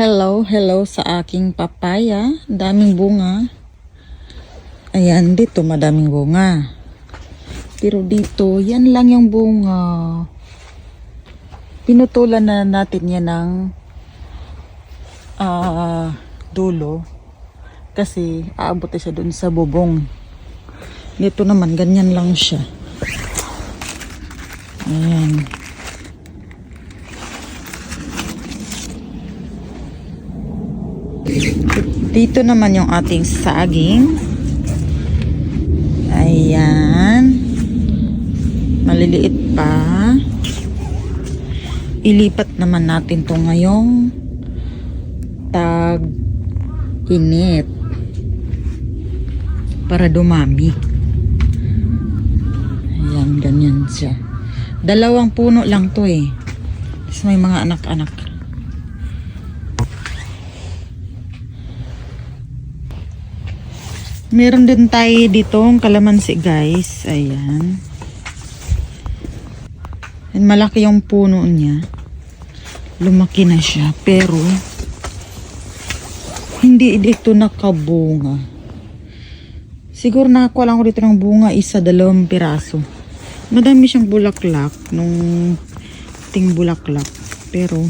Hello, hello sa aking papaya. Daming bunga. Ayan, dito madaming bunga. Pero dito, yan lang yung bunga. Pinutulan na natin yan ng ah, dulo. Kasi aabot siya dun sa bubong. Dito naman, ganyan lang siya. Ayan. Dito naman yung ating saging. Ayan. Maliliit pa. Ilipat naman natin to ngayong tag init para dumami. Ayan, ganyan siya. Dalawang puno lang to eh. Tapos may mga anak-anak. Meron din tayo ditong kalamansi guys. Ayan. And malaki yung puno niya. Lumaki na siya. Pero, hindi dito nakabunga. Siguro nakakuha lang ko dito ng bunga isa, dalawang piraso. Madami siyang bulaklak nung ting bulaklak. Pero,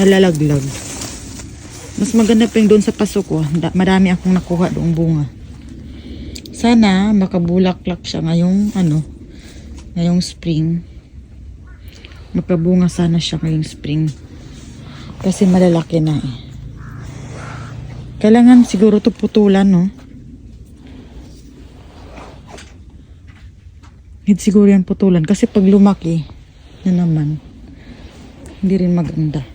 nalalaglag. Mas maganda pa yung doon sa pasok ko. Da- Marami akong nakuha doong bunga. Sana makabulaklak siya ngayong ano, ngayong spring. Magkabunga sana siya ngayong spring. Kasi malalaki na eh. Kailangan siguro to putulan, no? Need siguro yan putulan. Kasi pag lumaki, na naman, hindi rin maganda.